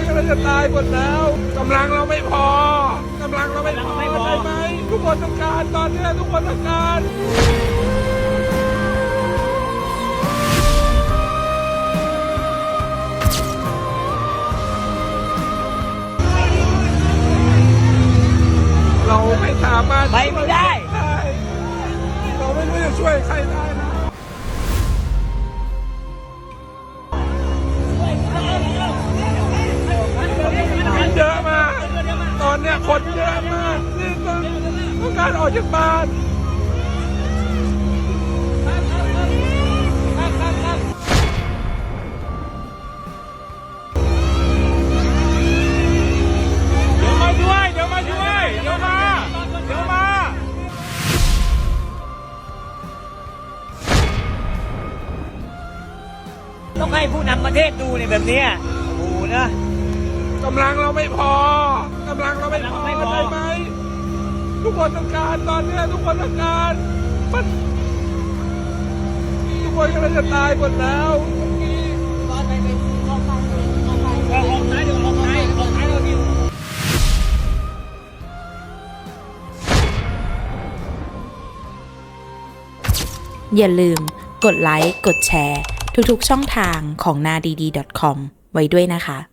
คนกำลังจะตายหมดแล้วกำลังเราไม่พอกำลังเราไม่พอใช่ไหมทุกคนต้องการตอนเนี้ยทุกคนต้องการเราไม่สามารถไปไม่ได้ได้เราไม่รู้จะช่วยใครได้ การออกจากบ้านเดี๋ยวมาช่วยเดี๋ยวมาช่วยเดี๋ยวมาเดี๋ยวมาต้องให้ผู้นำประเทศดูเนี่ยแบบเนี้ยโอ้โหนะกำลังเราไม่พอ ทุกคนต้องการตอนนี้ทุกคนต้องการมันทุกคนกำลังจะตายหมดแล้วอย่าลืมกดไลค์ กดแชร์ ทุกๆช่องทางของนาดี .com ไว้ด้วยนะคะ